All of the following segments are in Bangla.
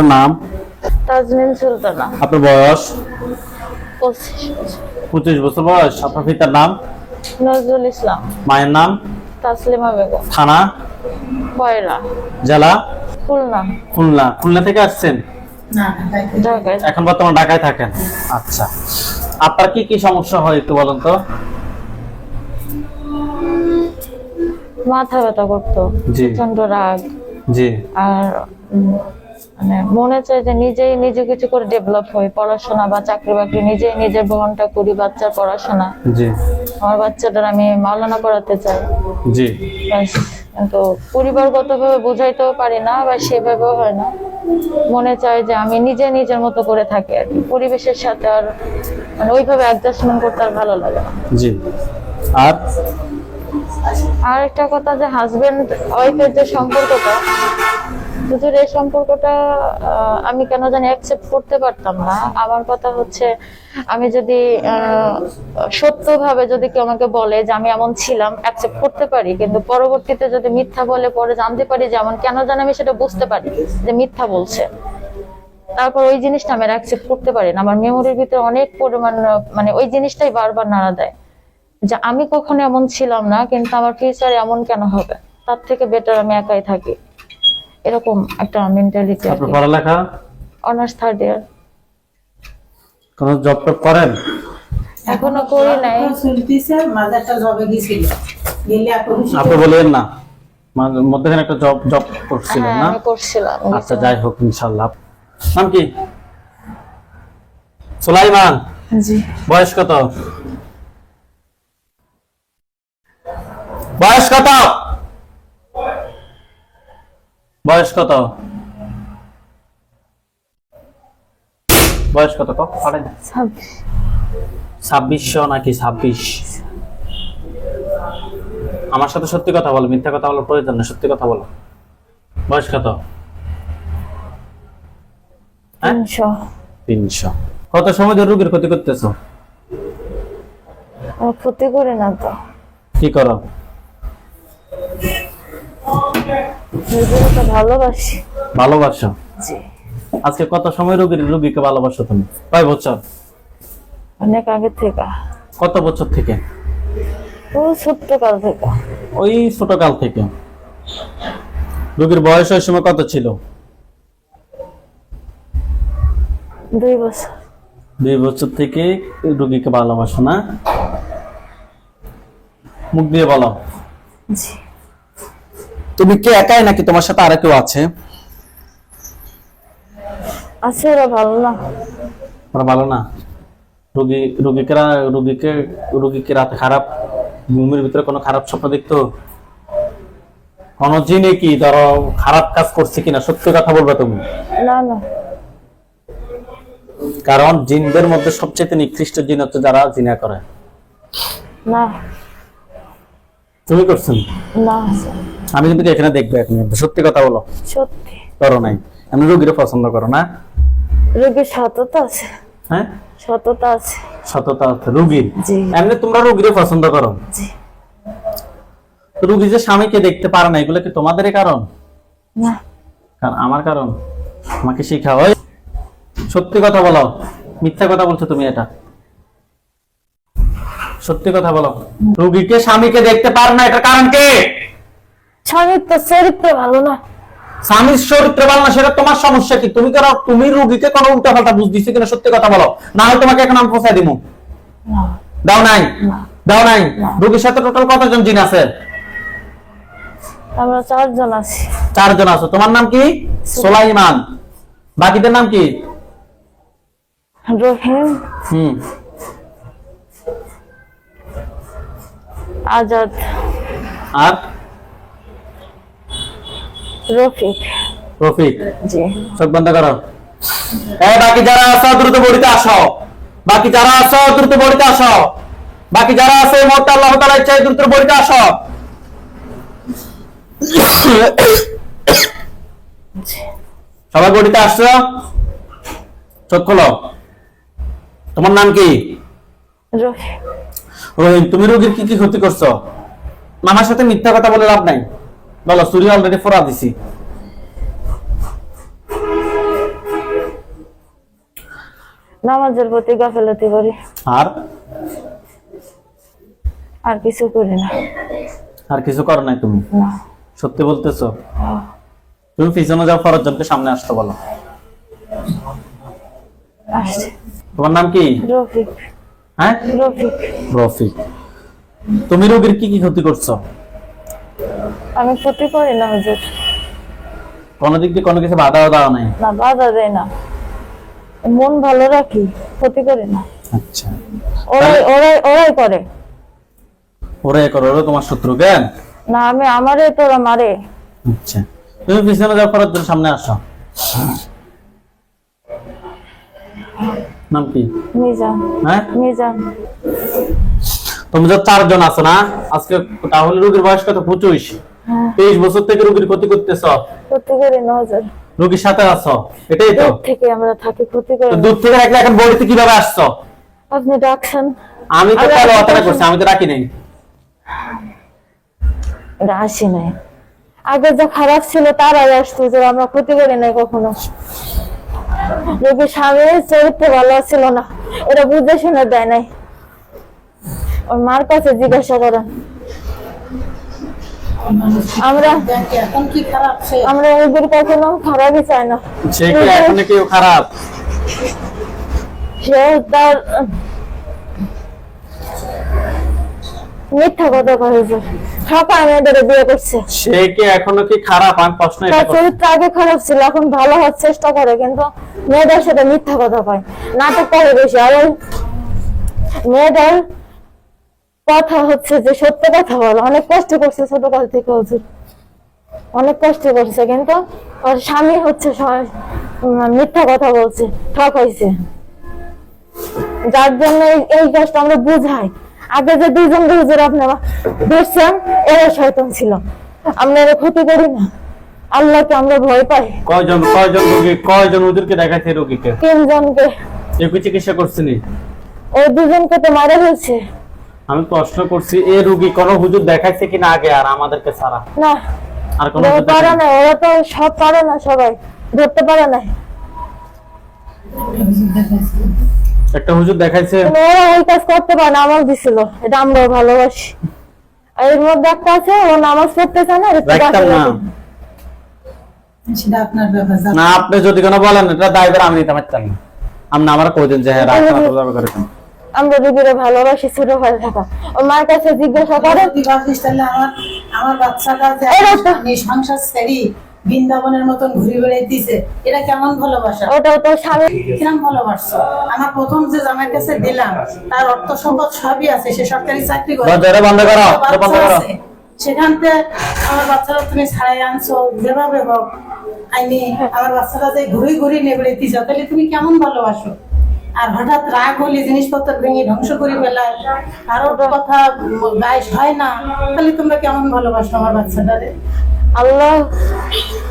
আপনার নাম? তাজমিন সুলতানা। আপনার বয়স? পঁচিশ বছর। বয়স। আপনার পিতার নাম? নজরুল ইসলাম। মায়ের নাম? তাসলিমা বেগম। থানা? কয়রা জেলা? খুলনা। খুলনা। খুলনা থেকে আসছেন? ঢাকায়। এখন বর্তমান ঢাকায় থাকেন? আচ্ছা। আপনার কি কি সমস্যা হয় একটু বলুন তো? মাথা ব্যথা করতো। প্রচণ্ড রাগ। জি। আর মানে মনে চায় যে নিজেই নিজে কিছু করে ডেভেলপ হই পড়াশোনা বা চাকরি বাকরি নিজেই নিজের বহনটা করি বাচ্চার পড়াশোনা। জি। আমার বাচ্চাটার আমি মাওলানা করাতে চাই। জি। কিন্তু পরিবারগত ভাবে বোঝাইতেও পারি না বা সেভাবেও হয় না। মনে চায় যে আমি নিজে নিজের মতো করে থাকি আর পরিবেশের সাথে আর মানে ওইভাবে অ্যাডজাস্টমেন্ট করতে আর ভালো লাগে না। জি। আর? আর একটা কথা যে হাজবেন্ড ওয়াইফের যে সম্পর্কটা দুটোর এই সম্পর্কটা আমি কেন জানি অ্যাকসেপ্ট করতে পারতাম না। আমার কথা হচ্ছে, আমি যদি সত্যভাবে যদি কেউ আমাকে বলে যে আমি এমন ছিলাম অ্যাকসেপ্ট করতে পারি, কিন্তু পরবর্তীতে যদি মিথ্যা বলে, পরে জানতে পারি যেমন কেন জানি আমি সেটা বুঝতে পারি যে মিথ্যা বলছে। তারপর ওই জিনিসটা আমি অ্যাকসেপ্ট করতে পারি না। আমার মেমোরির ভিতরে অনেক পরিমাণ মানে ওই জিনিসটাই বারবার নাড়া দেয় যে আমি কখনো এমন ছিলাম না, কিন্তু আমার ফিউচার এমন কেন হবে? তার থেকে বেটার আমি একাই থাকি। এরকম একটা মেন্টালিটি আর আপনার পড়ালেখা? অনার্স থার্ড ইয়ার কোনো জব টব করেন? এখনও করি নাই। চলতেছে একটা জবে গেছিল। গেলে এখন আপনি বলেন না। মধ্যখানে একটা জব জব করছিলেন হ্যাঁ না? আমি করছিলাম আচ্ছা যাই হোক ইনশাল্লাহ নাম কি? সুলাইমান। জি। বয়স কত? বয়স কত? বয়স কত? বয়স কত পারেন ছাব্বিশশো নাকি ছাব্বিশ? আমার সাথে সত্যি কথা বলো মিথ্যা কথা বলার প্রয়োজন নেই সত্যি কথা বলো। বয়স কত? হ্যাঁ? তিনশো। তিনশো। কত সময় ধরে রোগীর ক্ষতি করতেছো? ক্ষতি করে না তো। কি করো? নিজের ভালোবাসি। ভালোবাসো? জি। আজকে কত সময় রোগীর রোগীকে ভালোবাসো তুমি? কয় বছর? অনেক আগে থেকে। কত বছর থেকে? ও ছোট্ট কাল থেকে। ওই ছোট কাল থেকে। রোগীর বয়স ওই সময় কত ছিল? দুই বছর। দুই বছর থেকে রোগীকে ভালোবাসো না? মুখ দিয়ে বলো। জি। তুমি কি একাই নাকি তোমার সাথে আর কেউ আছে? আছে ওরা ভালো না। ওরা ভালো না? রোগী রোগীকে রা- রোগীকে রোগীকে রাতে খারাপ ঘুমের ভিতরে কোনো খারাপ স্বপ্ন দেখতো? কোনো জিনে কি ধরো খারাপ কাজ করছে কিনা? সত্যি কথা বলবে তুমি? না না। কারণ জিনদের মধ্যে সবচেয়ে নিকৃষ্ট জিন হচ্ছে যারা জিনা করে। না। তুমি করছেন না আমি কিন্তু এখানে দেখব এক মিনিট। সত্যি কথা বলো। সত্যি। করো নাই। আমি রোগীরা পছন্দ করো না? রোগীর সততা আছে। হ্যাঁ? সততা আছে। সততা আছে। রুগীর জি। এমনি তোমরা রুগীরে পছন্দ করো? জি। রুগী যে স্বামীকে দেখতে পারে না এগুলো কি তোমাদেরই কারণ? না। কারণ আমার কারণ? আমাকে শিখা হয় সত্যি কথা বলো। মিথ্যা কথা বলছো তুমি এটা। সত্যি কথা বলো। রুগীকে স্বামীকে দেখতে পারে না এটার কারণ কি? স্বামীর তো চরিত্র ভালো না। স্বামীর চরিত্র ভালো না সেটা তোমার সমস্যা কি? তুমি কেন তুমি রুগীকে কোনো উল্টা পাল্টা বুঝ দিছো কিনা সত্যি কথা বলো। না হয় তোমাকে এখন আমি পৌঁছাই দিব দাও নাই? না। দাও নাই। রুগীর সাথে টোটাল কতজন জিন আছে? আমরা চারজন আছি। চারজন আছো। তোমার নাম কি? সোলাইমান। বাকিদের নাম কি? রহিম। হুম। আজাদ। আর? রফিক। রফিক? জি। চোখ বন্ধ করো। এই বাকি যারা আছো দ্রুত বড়িতে আসো। বাকি যারা আছো দ্রুত বড়িতে আসো। বাকি যারা আছে মোটটা আল্লাহ তাআলা ইচ্ছায় দ্রুত বড়িতে আসো। সবাই বড়িতে আসছো? চোখ খোলো। তোমার নাম কি? রফিক। রহিম তুমি রোগীর কি কি ক্ষতি করছ? মামার সাথে মিথ্যা কথা বলে লাভ নাই। বলো চুরি অলরেডি ফোরা দিছি। নামাজের প্রতি গাফেলাতি করি। আর? আর কিছু করি না। আর কিছু করো নাই তুমি? সত্যি বলতেছো? তুমি পিছনে যাও ফরজনকে সামনে আসতে বলো। তোমার নাম কি? রফিক। হ্যাঁ? রফিক। রফিক। তুমি রোগীর কি কি ক্ষতি করছ? আমি ক্ষতি করি না হুজুর। কোনো দিক দিয়ে কোনো কিছু বাধাও দেওয়া নাই? না বাধা দেয় না। মন ভালো রাখি ক্ষতি করি না। আচ্ছা। ওরাই ওরাই ওরাই করে। ওরে করো ওরা তোমার শত্রু কেন? না আমি আমারে তোরা মারে আচ্ছা। তুমি পিছনে যাও ফরজন সামনে আসো। নাম কি? মিজান। হ্যাঁ? মিজান। তুমি চারজন আছো না? আজকে তাহলে রোগীর বয়স কত? পঁচিশ। হ্যাঁ। তেইশ বছর থেকে রোগীর ক্ষতি করতেছ? ক্ষতি করি না হুজুর রোগীর সাথে আছো? এটাই তো। থেকে আমরা থাকি ক্ষতি করি দূর থেকে রাখলে এখন বড়িতে কীভাবে আসছো? আপনি ডাকছেন। আমি তো আমি অতটা করছি আমি তো রাখি নাই। এটা আসি নাই। আগে যা খারাপ ছিল তারাই আসতো যে আমরা ক্ষতি করি নাই কখনো। রোগীর স্বামীর চরিত্র ভালো ছিল না। এটা বুঝে শুনে দেয় নাই। ওর মার কাছে জিজ্ঞাসা করেন। আমরা দেখে এখন কি খারাপ সে আমরা ওদের কখনো খারাপই চাই না। সে কি এখন কেউ খারাপ। সে তার মিথ্যা কথা কয়েছে। ঠকা মেয়েদের বিয়ে করছে। সে কি এখনও কি খারাপ? আমি প্রশ্ন এটা। চরিত্র আগে খারাপ ছিল এখন ভালো হওয়ার চেষ্টা করে কিন্তু মেয়েদের সাথে মিথ্যা কথা কয়। নাটক করে বেশি আর মেয়েদের কথা হচ্ছে যে সত্য কথা বলো। অনেক কষ্ট করছে ছোটকাল থেকে হুজুর অনেক কষ্ট করছে কিন্তু ওর স্বামী হচ্ছে মিথ্যা কথা বলছে ঠক হয়েছে যার জন্য এই- এই কাজটা আমরা বুঝাই। আগে যে দুইজন হুজুর আপনারা দেখছেন এরা শয়তান ছিল। আমরা এরা ক্ষতি করি না। আল্লাহকে আমরা ভয় পাই। কয়জন কয়জন রোগী কয়জন হুজুরকে দেখাইছে রোগীকে? তিনজনকে। কি চিকিৎসা করছিনি? ওই দুজনকে তো মারা হয়েছে আমি প্রশ্ন করছি এ রোগী কোন হুজুর দেখাইছে কিনা আগে আর আমাদেরকে ছাড়া? না। আর কোন হুজুর পারে না ওরা তো সব পারে না সবাই। ধরতে পারে না। একটা হুজুর দেখাইছে। ওরা ওই কাজ করতে পারে না আমাকে দিছিল। এটা আমরাও ভালোবাসি। আর এর মধ্যে একটা আছে ও নামাজ পড়তে চায় না রাখতাম না সেটা আপনার ব্যাপার না আপনি যদি কোনো বলেন এটা দায়বার আমি নিতে পারতাম না। আপনি আমার কই যে হ্যাঁ রাখতাম করে আমরা রুগীরা ভালোবাসি ছোট হয়ে থাকা। ওর মার কাছে জিজ্ঞাসা করে। আমার আমার বাচ্চাটা সংসার ছেড়ি বৃন্দাবনের মতন ঘুরে বেড়াইতেছে এটা কেমন ভালোবাসা? ওটা তো কিরম ভালোবাসছো? আমার প্রথম যে জামাইয়ের কাছে দিলাম তার অর্থ সম্পদ সবই আছে সে সরকারি চাকরি করে। বন্ধ করো, বন্ধ করো। সেখান থেকে আমার বাচ্চারা তুমি ছাড়াই আনছো যেভাবে হোক। আইনি আমার বাচ্চারা যে ঘুরে ঘুরে নেবড়ে দিছ তাহলে তুমি কেমন ভালোবাসো? আর হঠাৎ রাগ হলে জিনিসপত্র ভেঙে ধ্বংস করে ফেলায় কারোর কথা গায়ে হয় না তাহলে তোমরা কেমন ভালোবাসো আমার বাচ্চাটারে? আল্লাহ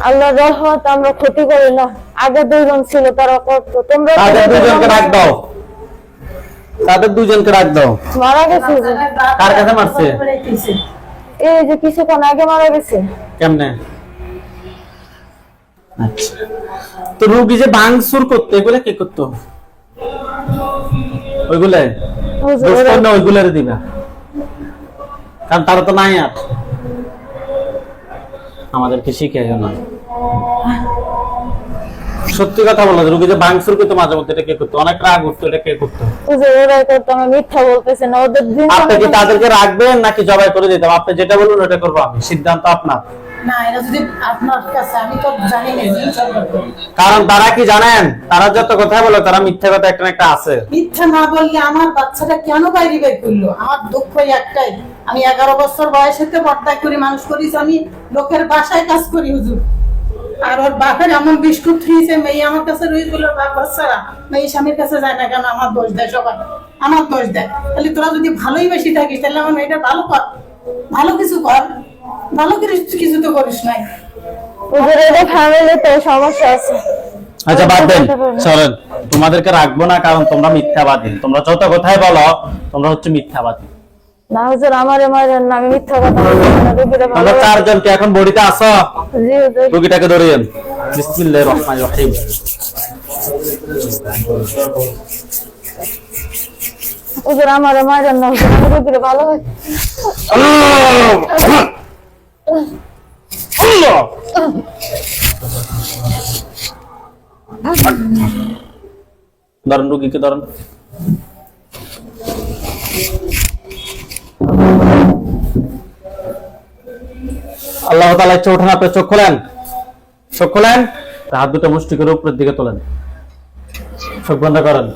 আল্লাহ রহমত আমরা ক্ষতি করি না। আগে দুইজন ছিল তারা করতো। তোমরা তো তাদের দুজনকে রাখ দাও। তাদের দুজনকে রাখ দাও। মারা গেছে কার কাছে মারছে? এই যে কিছুক্ষণ আগে মারা গেছে। কেমনে? আচ্ছা। তো রুগী যে ভাঙচুর করতে এগুলো কি করতো? ওইগুলো ওইগুলোরে দিবা। কারণ তারা তো নাই আর। আমাদেরকে শিখে না। সত্যি কথা বলো রুগী যে ভাঙচুর করতো মাঝে মধ্যে এটা কে করতো? অনেক রাগ উঠতো এটা কে করতো? আমরা মিথ্যা বলতেছে না ওদের দিন আপনি কি তাদেরকে রাখবেন নাকি জবাই করে দিতাম? আপনি যেটা বলবেন ওটা করব আমি। সিদ্ধান্ত আপনার। কারণ তারা কি জানেন? তারা যত কথা বলে তারা মিথ্যা কথা একটা একটা আছে। মিথ্যা না বললে আমার বাচ্চাটা কেন বাইরে বের করল? আমার দুঃখ একটাই। আমি এগারো বছর বয়সেতে পর্দায় করে মানুষ করিস আমি লোকের বাসায় কাজ করি হুজুর। আর ওর বাপের এমন বিস্কুট মেয়ে আমার কাছে রয়ে গেল বাপ বাচ্চারা মেয়ে স্বামীর কাছে যায় না কেন? আমার দোষ দেয় সবাই আমার দোষ দেয়। তাহলে তোরা যদি ভালোই বেশি থাকিস তাহলে আমার মেয়েটা ভালো কর। ভালো কিছু কর। ভালো কিছু কিছু তো করিস নাই। ওদের এদের ফ্যামিলিতে সমস্যা আছে। আচ্ছা বাদ দেন। চলেন তোমাদেরকে রাখব না কারণ তোমরা মিথ্যাবাদী। তোমরা যত কথাই বলো তোমরা হচ্ছে মিথ্যাবাদী। না হুজুর আমারে মারেন না আমি মিথ্যা কথা তোমরা চারজন কি এখন বডিতে আসো। জি হুজুর। রুগীটাকে ধরিয়েন। বিসমিল্লাহির রহমানির রহিম। হুজুর আমার মায়ের না হুজুর রোগীরে ভালো হয় ধরেন রুগীকে ধরেন আল্লাহ তালা ইচ্ছে ওঠেন, আপনি চোখ খোলেন। চোখ খোলেন। হাত দুটো মুষ্টি করে উপরের দিকে তোলেন। চোখ বন্ধ করেন।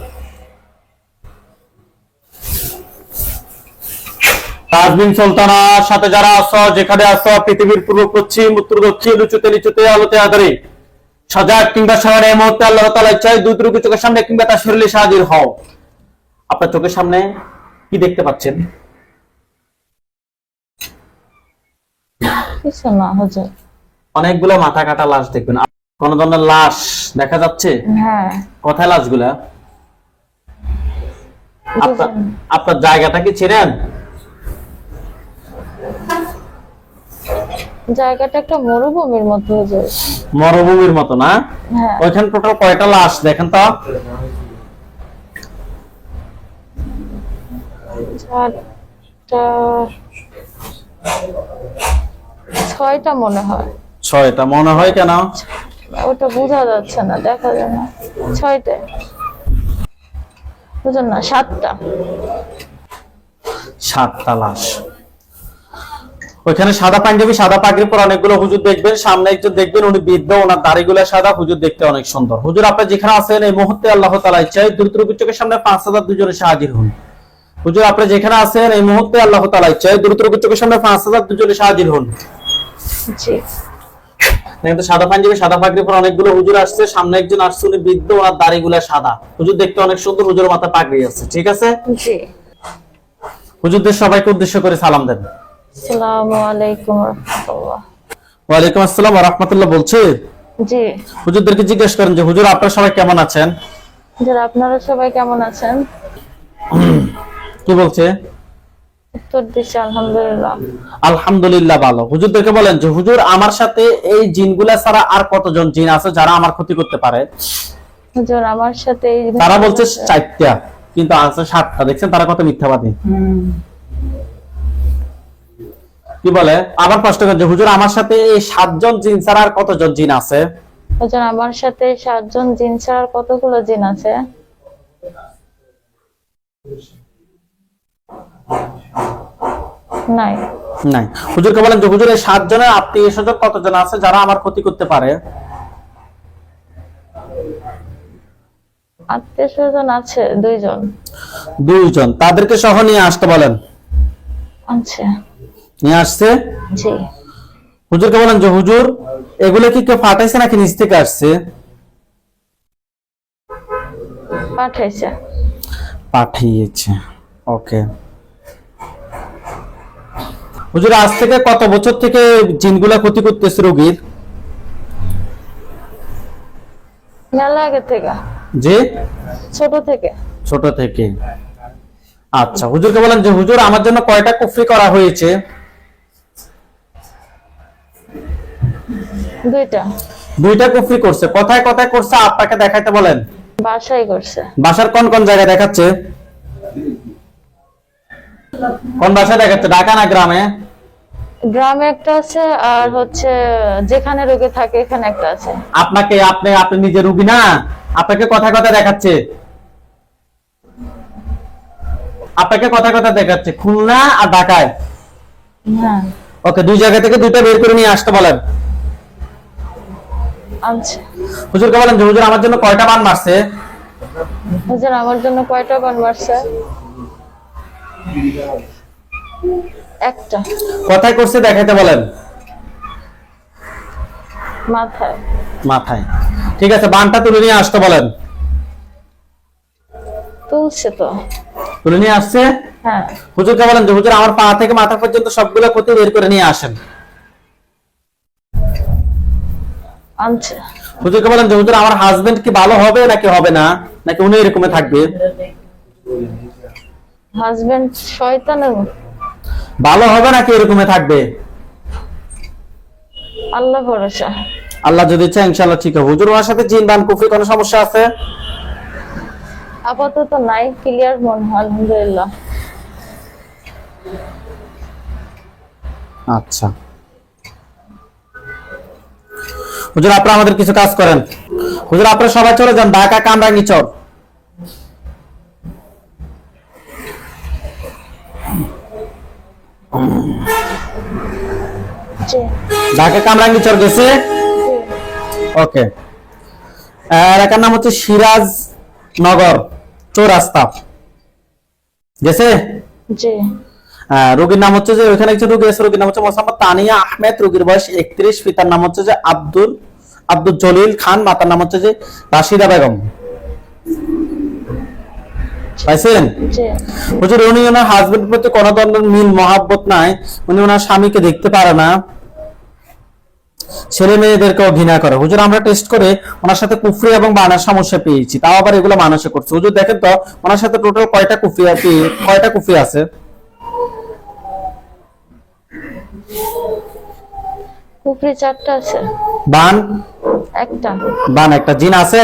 তাজমিন সুলতানার সাথে যারা আছো যেখানে আছো পৃথিবীর পূর্ব পশ্চিম উত্তর দক্ষিণ উঁচুতে নিচুতে আলোতে আদরে। সজাগ কিংবা শহরে এই মুহূর্তে আল্লাহ তালা চাই দুই রুগী চোখের সামনে কিংবা তার শরীরে হাজির হও। আপনার চোখের সামনে কি দেখতে পাচ্ছেন? অনেকগুলো মাথা কাটা লাশ দেখবেন। কোন ধরনের লাশ দেখা যাচ্ছে? হ্যাঁ। কোথায় লাশগুলা? আপনার আপনার জায়গাটা কি ছিলেন জায়গাটা একটা মরুভূমির মতো হুজুর মরুভূমির মতো না? হ্যাঁ। ওইখানে টোটাল কয়টা লাশ দেখেন তো? ছয়টা মনে হয়। ছয়টা মনে হয় কেন? ওটা বোঝা যাচ্ছে না দেখা যায় না। ছয়টা বুঝুন না সাতটা। সাতটা লাশ। ওইখানে সাদা পাঞ্জাবি সাদা পাগড়ি পর অনেকগুলো হুজুর দেখবেন সামনে একজন দেখবেন উনি বৃদ্ধ ওনার দাড়িগুলো সাদা হুজুর দেখতে অনেক সুন্দর। হুজুর আপনি যেখানে আছেন এই মুহূর্তে আল্লাহ তালা ইচ্ছায় দ্রুত চোখের সামনে পাঁচ হাজার দুজনে হাজির হন। হুজুর আপনি যেখানে আছেন এই মুহূর্তে আল্লাহ তালা ইচ্ছায় দ্রুত চোখের সামনে পাঁচ হাজার দুজনে হাজির হন। সাদা পাঞ্জাবি সাদা পাগড়ি পর অনেকগুলো হুজুর আসছে সামনে একজন আসছে উনি বৃদ্ধ ওনার দাড়িগুলো সাদা। হুজুর দেখতে অনেক সুন্দর হুজুর মাথা পাগড়ি আছে ঠিক আছে? হুজুরদের সবাইকে উদ্দেশ্য করে সালাম দেন। আসসালামু আলাইকুম রহমতুল্লাহ। ওয়ালাইকুম আসসালাম রহমতুল্লাহ বলছে। জি। হুজুরদেরকে জিজ্ঞেস করেন যে হুজুর আপনারা সবাই কেমন আছেন? যারা আপনারা সবাই কেমন আছেন? কি বলছে? উত্তর দিচ্ছি আলহামদুলিল্লাহ। আলহামদুলিল্লাহ ভালো। হুজুরদেরকে বলেন যে হুজুর আমার সাথে এই জিনগুলা ছাড়া আর কতজন জিন আছে যারা আমার ক্ষতি করতে পারে? হুজুর আমার সাথে এই তারা বলছে চারটা কিন্তু আছে সাতটা। দেখছেন তারা কত মিথ্যাবাদী। কি বলে? আবার প্রশ্ন করছে হুজুর আমার সাথে এই সাতজন জিন ছাড়া আর কতজন জিন আছে? হুজুর আমার সাথে সাতজন জিন ছাড়ার কতগুলো জিন আছে? নাই। নাই। হুজুরকে বলেন যে হুজুর এই সাতজনের আত্মীয় স্বজন কতজন আছে যারা আমার ক্ষতি করতে পারে? আত্মীয় স্বজন আছে দুইজন। দুইজন। তাদেরকে সহ নিয়ে আসতে বলেন। আচ্ছা। নিয়ে আসছে? জি। হুজুরকে বলেন যে হুজুর এগুলো কি কেউ পাঠাইছে নাকি নিচ থেকে আসছে? পাঠাইছে। পাঠিয়েছে ওকে। হুজুর আজ থেকে কত বছর থেকে জিনগুলা ক্ষতি করতেছে রোগীর? মেলা আগে থেকে। যে ছোট থেকে। ছোট থেকে। আচ্ছা হুজুরকে বলেন যে হুজুর আমার জন্য কয়টা কুফরি করা হয়েছে? দুইটা। দুইটা কুফরি করছে। কোথায় কোথায় করছে আপনাকে দেখাইতে বলেন? বাসাই করছে। বাসার কোন কোন জায়গায় দেখাচ্ছে? কোন বাসায় দেখাচ্ছে? ঢাকা না গ্রামে? গ্রামে একটা আছে আর হচ্ছে যেখানে রোগী থাকে এখানে একটা আছে। আপনাকে আপনি আপনি নিজে রুগী না? আপনাকে কথা কথা দেখাচ্ছে? আপনাকে কথা কথা দেখাচ্ছে? খুলনা আর ঢাকায়? হ্যাঁ ওকে দুই জায়গা থেকে দুইটা বের করে নিয়ে আসতে বলেন। আচ্ছা। হুজুরকে বলেন যে হুজুর আমার জন্য কয়টা বান মারছে? হুজুর আমার জন্য কয়টা বান মারছে? একটা। কথায় করছে দেখাইতে বলেন। মাথায়। মাথায়। ঠিক আছে বানটা তুলে নিয়ে আসতে বলেন। তুলছে তো। তুলে নিয়ে আসছে? হ্যাঁ। হুজুরকে বলেন যে হুজুর আমার পা থেকে মাথা পর্যন্ত সবগুলো ক্ষতি বের করে নিয়ে আসেন। আনছে। হুজুরকে বলেন যে হুজুর আমার হাজবেন্ড কি ভালো হবে নাকি হবে না? নাকি উনি এরকমই থাকবে? হাজবেন্ড শয়তানের ভালো হবে নাকি এরকমই থাকবে? আল্লাহ ভরসা। আল্লাহ যদি চায় ইনশাআল্লাহ ঠিক হবে। হুজুর ওনার সাথে জিন বান কুফরি কোনো সমস্যা আছে? আপাতত নাই ক্লিয়ার মনে হয় আলহামদুলিল্লাহ। আচ্ছা। হুজুর, আপনারা আমাদের কিছু কাজ করেন। হুজুর, আপনারা সবাই চলে যান, ঢাকা কামরাঙ্গি চর ঢাকা কামরাঙ্গি চর গেছে? ওকে। এলাকার নাম হচ্ছে সিরাজ নগর, চৌরাস্তা। গেছে? জি। রোগীর নাম হচ্ছে যে ওইখানে একজন রোগী আছে রোগীর নাম হচ্ছে মোসাম্মদ তানিয়া আহমেদ রোগীর বয়স একত্রিশ পিতার নাম হচ্ছে যে আব্দুল আব্দুল জলিল খান মাতার নাম হচ্ছে যে রাশিদা বেগম। পাইছেন? হুজুর উনি ওনার হাজবেন্ড প্রতি কোনো ধরনের মিল মহাব্বত নাই উনি ওনার স্বামীকে দেখতে পারে না। ছেলে মেয়েদেরকেও ঘৃণা করে। হুজুর আমরা টেস্ট করে ওনার সাথে কুফরি এবং বানার সমস্যা পেয়েছি তাও আবার এগুলো মানুষে করছে। হুজুর দেখেন তো ওনার সাথে টোটাল কয়টা কুফরি আছে কয়টা কুফরি আছে? কুফরি চারটা আছে। বান? একটা। বান একটা জিন আছে?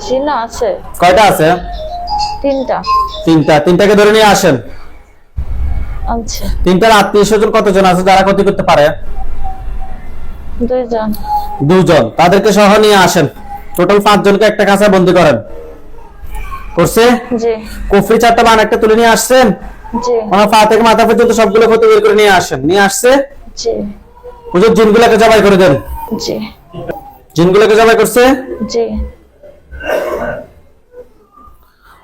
চিনা আছে। কয়টা আছে? তিনটা। তিনটা। তিনটাকে ধরে নিয়ে আসেন। আচ্ছা। তিনটার আত্মীয় স্বজন কতজন আছে? যারা ক্ষতি করতে পারে? দুইজন। দুজন। তাদেরকে সহ নিয়ে আসেন। টোটাল পাঁচজনকে একটা কাঁচা বন্দি করেন। করছে? জি। কুফরি চারটা বান একটা তুলে নিয়ে আসছেন? ওনার পা থেকে মাথা পর্যন্ত সবগুলো ক্ষতি বের করে নিয়ে আসেন। নিয়ে আসছে। হুজুর জিনগুলোকে জবাই করে দেন। জিনগুলোকে জবাই করছে?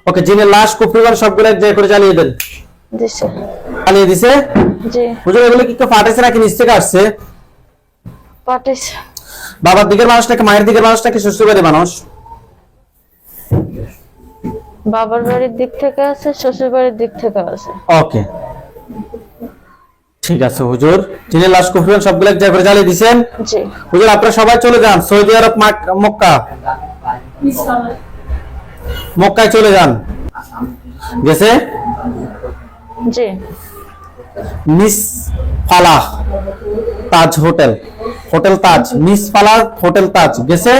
ওকে জিনের লাশ কুফরি সবগুলো জায়গায় করে জ্বালিয়ে দেন। জ্বালিয়ে দিছে? হুজুর এগুলো কি কেউ ফাটেছে নাকি? নিচ থেকে আসছে? বাবার দিকের মানুষ নাকি মায়ের দিকের মানুষ নাকি শ্বশুর বাড়ির মানুষ? বাবার বাড়ির দিক থেকে আছে শ্বশুর বাড়ির দিক থেকে আছে। ওকে ঠিক আছে হুজুর। জিনের লাশ বান সবগুলো এক জায়গায় জ্বালিয়ে দিছেন? জি। হুজুর আপনারা সবাই চলে যান। Saudi Arab Makkah. মক্কায় চলে যান। গেছে? জি। Misfalah Taj hotel. Hotel Taj. Misfalah hotel Taj. গেছে?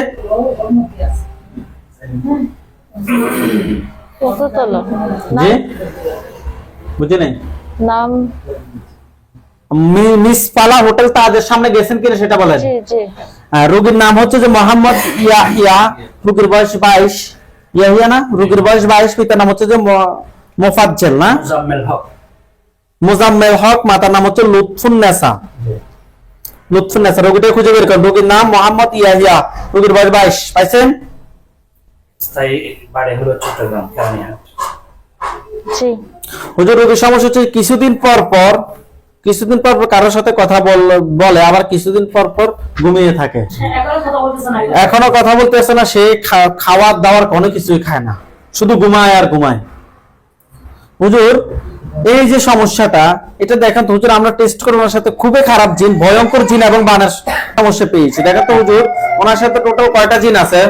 কততলা জি? নাম? বুঝি নাই নাম মিস হোটেল তাজের সামনে গেছেন কিনা সেটা বলেন। জি জি। আহ, রোগীর নাম হচ্ছে যে মোহাম্মদ ইয়াহিয়া রোগীর বয়স বাইশ। ইয়াহিয়া না? রোগীর বয়স বাইশ পিতার নাম হচ্ছে যে মোফাজ্জেল না? মোজাম্মেল হক। মোজাম্মেল হক মাতার নাম হচ্ছে লুৎফুন্নেসা লুৎফুন্নেসা রোগীটা খুঁজে বের করেন। রোগীর নাম মোহাম্মদ ইয়াহিয়া রোগীর বয়স বাইশ। পাইছেন? স্থায়ী বাড়ি হলো চট্টগ্রাম কেরানীহাট জি। হুজুর রোগীর সমস্যা হচ্ছে কিছুদিন পর পর কিছুদিন পর পর কারোর সাথে কথা বলে আবার কিছুদিন পর পর ঘুমিয়ে থাকে। এখনও কথা বলতেছে না। সে খাওয়ার দাওয়ার কোনো কিছুই খায় না। শুধু ঘুমায় আর ঘুমায়। হুজুর এই যে সমস্যাটা এটা দেখেন তো হুজুর আমরা টেস্ট করে ওনার সাথে খুবই খারাপ জিন ভয়ঙ্কর জিন এবং বানের সমস্যা পেয়েছি। দেখেন তো হুজুর ওনার সাথে টোটাল কয়টা জিন আছে?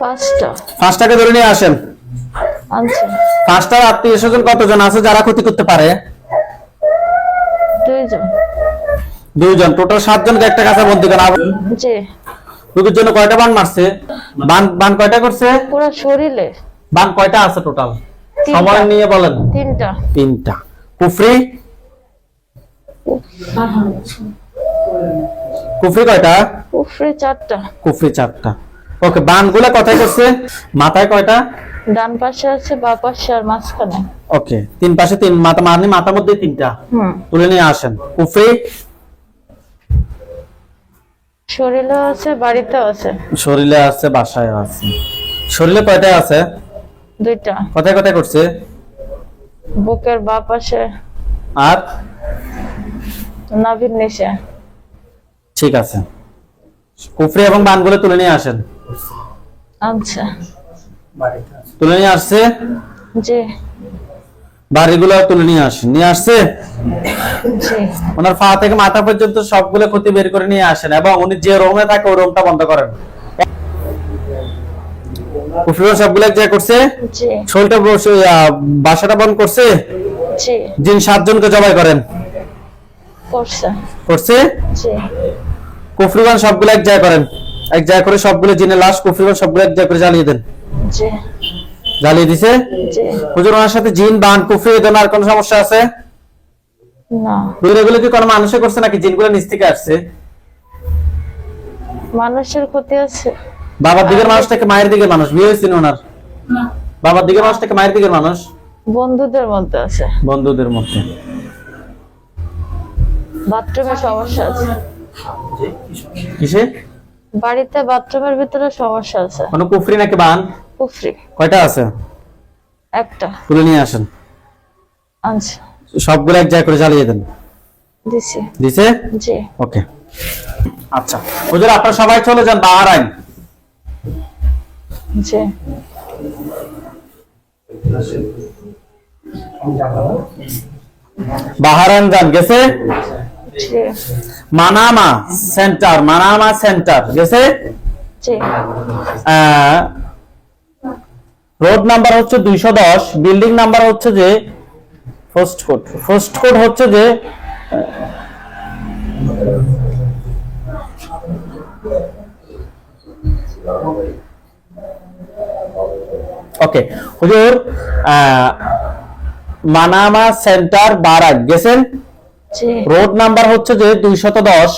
পাঁচটা। পাঁচটাকে ধরে নিয়ে আসেন। আনছে পাঁচটার আত্মীয় স্বজন কতজন আছে? যারা ক্ষতি করতে পারে? দুইজন। দুইজন। টোটাল সাতজনকে একটা কাছে বন্দি করা জি। রোগীর জন্য কয়টা বান মারছে? বান বান কয়টা করছে? পুরো শরীরে। বান কয়টা আছে টোটাল। সময় নিয়ে বলেন। তিনটা। তিনটা। কুফরি? কুফরি কয়টা? উফরে চারটা। কুফরি চারটা। ওকে বানগুলা কথাই করছে? মাথায় কয়টা? ডান পাশে আছে বা পাশে আর মাঝখানে। ওকে তিন পাশে তিন মাথা মানে মাথার মধ্যে তিনটা। তুলে নিয়ে আসেন। কুফরি? শরীরে আছে বাড়িতেও আছে। শরীরে আছে বাসায় আছে। শরীরে কয়টায় আছে? দুইটা। কথায় কথায় করছে? বুকের বা পাশে। আর? নাভির নিচে। ঠিক আছে। কুফরি এবং বানগুলো তুলে নিয়ে আসেন। আচ্ছা। তুলে নিয়ে আসছে? জি। বাড়িগুলো তুলে নিয়ে আসেন। নিয়ে আসছে? ওনার পা থেকে মাথা পর্যন্ত সবগুলো ক্ষতি বের করে নিয়ে আসেন এবং উনি যে রুমে থাকে ওই রুমটা বন্ধ করেন। কুফরিও সবগুলো এক জায়গায় করছে? বসে, বাসাটা বন্ধ করছে? জিন সাতজনকে জবাই করেন। করছে। করছে? জি সবগুলো এক জায়গায় করেন। এক জায়গায় করে সবগুলো জিনের লাশ কুফরিবান সবগুলো এক জায়গায় করে জ্বালিয়ে দেন। জি। জ্বালিয়ে দিছে? হুজুর ওনার সাথে জিন বান কুফরি এদের আর কোনো সমস্যা আছে? না। হুজুর এগুলো কি কোনো মানুষে করছে নাকি জিনগুলো নিচ থেকে আসছে? মানুষের ক্ষতি আছে। বাবার দিকের মানুষ থেকে মায়ের দিকের মানুষ? বিয়ে হয়েছিল ওনার? বাবার দিকের মানুষ থেকে মায়ের দিকের মানুষ? বন্ধুদের মধ্যে আছে। বন্ধুদের মধ্যে। বাথরুমের সমস্যা আছে? কিসে? বাড়িতে বাথরুমের ভিতরে সমস্যা আছে। কোনো কুফরি নাকি বান? কুফরি। কয়টা আছে? একটা। তুলে নিয়ে আসেন। আচ্ছা। সবগুলো এক জায়গায় করে জ্বালিয়ে দেন। দিছি। দিছে? জি। ওকে। আচ্ছা। হুজুর আপনারা সবাই চলে যান বাহারাইন জি। বাহারাইন যান গেছে? মানামা সেন্টার মানামা সেন্টার গেছে? রোড নাম্বার হচ্ছে দুইশো দশ বিল্ডিং নাম্বার হচ্ছে যে ফার্স্ট কোড। ফার্স্ট কোড হচ্ছে যে ওকে হুজুর আহ, মানামা সেন্টার বারাক গেছেন? রোড নাম্বার হচ্ছে যে দুইশত দশ।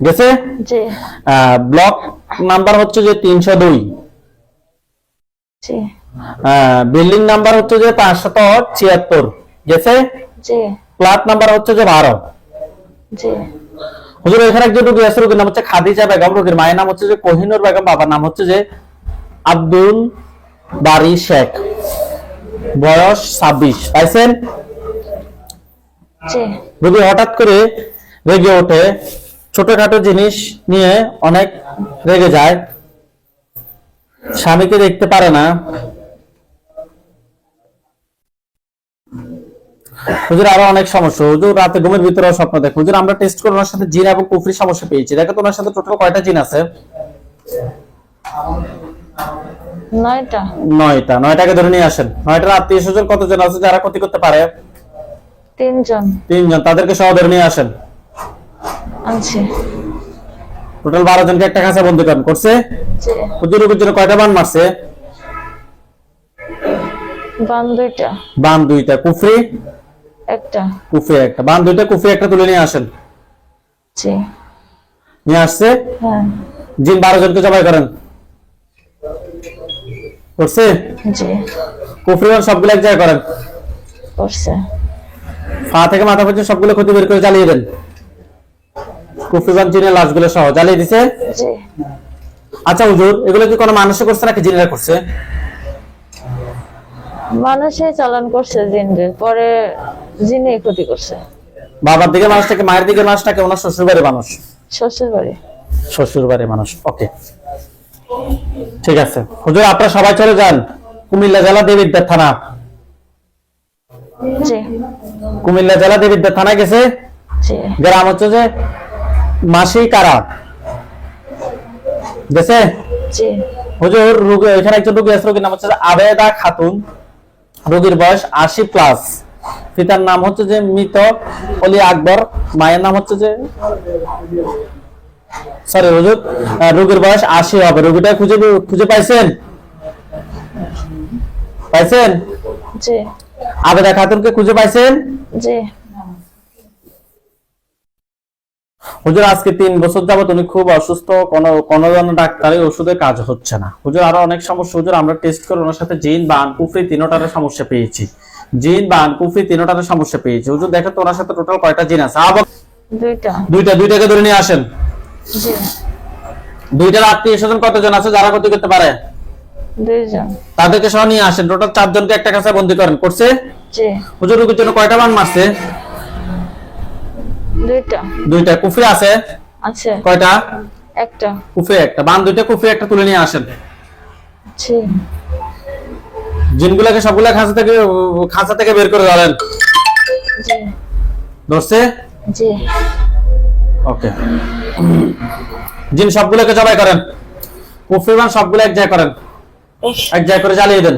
গেছে? ব্লক নাম্বার হচ্ছে যে তিনশো দুই। বিল্ডিং নাম্বার হচ্ছে যে পাঁচশত ছিয়াত্তর। গেছে? প্লাট নাম্বার হচ্ছে যে বারো। হুজুর এখানে একজন রোগী আছে রোগীর নাম হচ্ছে খাদিজা বেগম। রোগীর মায়ের নাম হচ্ছে যে কোহিনুর বেগম বাবার নাম হচ্ছে যে আব্দুল বারি শেখ। বয়স ছাব্বিশ। পাইছেন? রোগী হঠাৎ করে রেগে ওঠে ছোটখাটো জিনিস নিয়ে অনেক রেগে যায় স্বামীকে দেখতে পারে না। হুজুর আরও অনেক সমস্যা। হুজুর রাতে ঘুমের ভিতরে স্বপ্ন দেখে। হুজুর আমরা টেস্ট করে ওনার সাথে জিন এবং কুফরি সমস্যা পেয়েছি। দেখো তো ওনার সাথে টোটাল কয়টা জিন আছে? নয়টা। নয়টা। নয়টাকে ধরে নিয়ে আসেন। নয়টার আত্মীয় স্বজন কতজন আছে? যারা ক্ষতি করতে পারে। তিনজন। তিনজন তাদেরকে সহ ধরে নিয়ে আসেন। আনছি। টোটাল বারো জনকে একটা কাছে বন্দি করেন করছে? জি। হুজুর জন্য কয়টা বান মারছে? বান দুইটা। বান দুইটা কুফরি? একটা। কুফরি একটা বান দুইটা কুফরি একটা তুলে নিয়ে আসেন। জি। নিয়ে আসছে? হ্যাঁ। জিন বারো জনকে জবাই করেন। করছে? জি। কুফরি সবগুলো এক জায়গায় করেন। করছে। পা থেকে মাথা পর্যন্ত সবগুলো ক্ষতি বের করে জ্বালিয়ে দেন। কুফরি বান জিনের লাশগুলো সহ জ্বালিয়ে দিছে আচ্ছা হুজুর এগুলো কি কোনো মানুষে করছে নাকি জিনেরা করছে? মানুষই চালান করছে জিনদের পরে জিনে ক্ষতি করছে। বাবার দিকে মানুষটাকে মায়ের দিকে মানুষটাকে ওনার শ্বশুর বাড়ির মানুষ? শ্বশুর বাড়ি শ্বশুর বাড়ির মানুষ ওকে। ঠিক আছে। হুজুর আপনারা সবাই চলে যান। কুমিল্লা জেলা দেবিদ্যার থানা। জি। কুমিল্লা জেলা দেবিদ্যার থানা গেছে? গ্রাম হচ্ছে যে মাসি কারা? গেছে? হুজুর রোগী এখানে একজন রোগী আছে রোগীর নাম হচ্ছে আবেদা খাতুন। রোগীর বয়স আশি প্লাস। পিতার নাম হচ্ছে যে মৃত অলি আকবর। মায়ের নাম হচ্ছে যে সরি হুজুর রোগীর বয়স আশি হবে। রোগীটা খুঁজে খুঁজে পাইছেন? পাইছেন? আবেদা খাতুনকে খুঁজে পাইছেন? জি। হুজুর আজকে তিন বছর যাবত উনি খুব অসুস্থ কোন কোন ধরনের ডাক্তারি ওষুধে কাজ হচ্ছে না। হুজুর আরও অনেক সমস্যা। হুজুর আমরা টেস্ট করে ওনার সাথে জিন বা আনকুফরি তিনোটার সমস্যা পেয়েছি। জিন বা আনকুফরি তিনোটার সমস্যা পেয়েছি। হুজুর দেখেন তো ওনার সাথে টোটাল কয়টা জিন আছে? আবার দুইটা। দুইটা দুইটাকে ধরে নিয়ে আসেন। দুইটার আত্মীয় স্বজন কতজন আছে? যারা ক্ষতি করতে পারে? দুইজন। তাদেরকে সহ নিয়ে আসেন। টোটাল চারজনকে একটা কাছে বন্দি করেন। করছে? জি। হুজুর রোগীর জন্য কয়টা মান মারছে? দুইটা। দুইটা। কুফরি আছে? আছে। কয়টা? একটা। কুফরি একটা। বান দুইটা কুফরি একটা তুলে নিয়ে আসেন। জি। জিনগুলাকে সবগুলা খাঁচা থেকে খাঁচা থেকে বের করে ধরেন। জি। ধরছে? জি। ওকে। জিন সবগুলোকে জবাই করেন। কুফরিমান সবগুলো এক জায়গায় করেন। এক জায়গা করে জ্বালিয়ে দেন।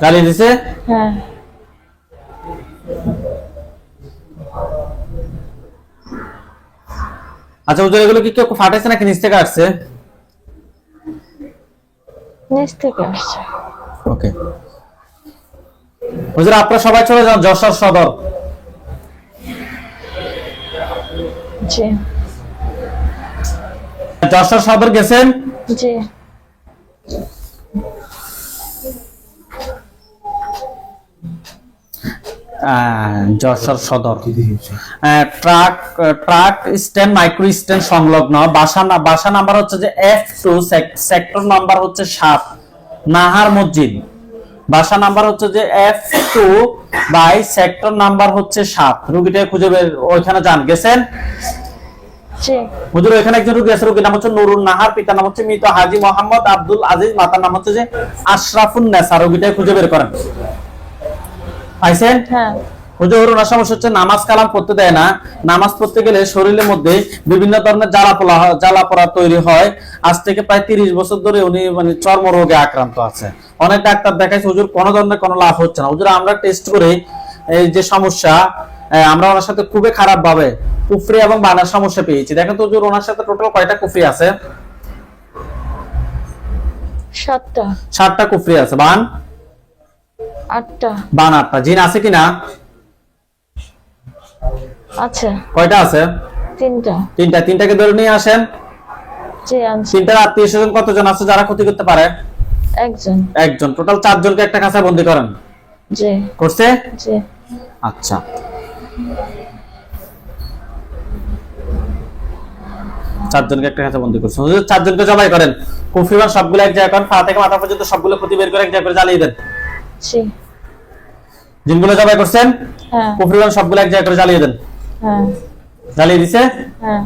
জ্বালিয়ে দিছে? হ্যাঁ। আচ্ছা হুজুর এগুলো কি কেউ ফাটাইছে নাকি নিচ থেকে আসছে? নিচ থেকে আসছে। ওকে। আপনারা সবাই চলে যান যশোর সদর। জি। সদর গেছেন? জি। Jessore Sadar. Truck truck stand micro stand সংলগ্ন। বাসা বাসা নাম্বার হচ্ছে যে এফ টু সেক্টর নাম্বার হচ্ছে সাত নাহার মসজিদ। বাসা নাম্বার হচ্ছে যে F two by sector number হচ্ছে সাত। রুগীটা খুঁজে বের ওইখানে যান। গেছেন? হুজুর এখানে একজন রুগী আছে রুগীর নাম হচ্ছে নুরুন নাহার পিতার নাম হচ্ছে মৃত হাজি মোহাম্মদ আব্দুল আজিজ মাতার নাম হচ্ছে যে আশরাফুন নেসা রুগীটা খুঁজে বের করেন। পাইছেন? হ্যাঁ। হুজুর ওনার সমস্যা হচ্ছে নামাজ কালাম পড়তে দেয় না। নামাজ পড়তে গেলে শরীরের মধ্যে বিভিন্ন ধরনের জ্বালা পোলা জ্বালা পোড়া তৈরি হয়। আজ থেকে প্রায় তিরিশ বছর ধরে উনি মানে চর্ম রোগে আক্রান্ত আছে। অনেক ডাক্তার দেখাইছে হুজুর কোনো ধরনের কোনো লাভ হচ্ছে না। হুজুর আমরা টেস্ট করে এই যে সমস্যা আমরা ওনার সাথে খুবই খারাপ ভাবে কুফরি এবং বানার সমস্যা পেয়েছি। দেখেন তো হুজুর ওনার সাথে টোটাল কয়টা কুফরি আছে? সাতটা। সাতটা কুফরি আছে। বান? আটটা। বান আটটা। জিন আছে কিনা? আছে। কয়টা আছে? তিনটা। তিনটা। তিনটাকে ধরে নিয়ে আসেন। জি আনছি। তিনটার আত্মীয় স্বজন কতজন আছে যারা ক্ষতি করতে পারে? একজন। একজন। টোটাল চারজনকে একটা কাঁচা বন্দি করেন। জি। করছে? জি। আচ্ছা। চারজনকে একটা কাছে বন্দি করছেন হুজুর চারজনকে জবাই করেন। কুফরিমান সবগুলো এক জায়গায় করেন পা থেকে মাথা পর্যন্ত সবগুলো প্রতি বের করে এক জায়গায় করে জ্বালিয়ে দেন। জি। জিনগুলো জবাই করছেন? হ্যাঁ। কুফরিমান সবগুলো এক জায়গায় করে জ্বালিয়ে দেন। হ্যাঁ। জ্বালিয়ে দিছে? হ্যাঁ।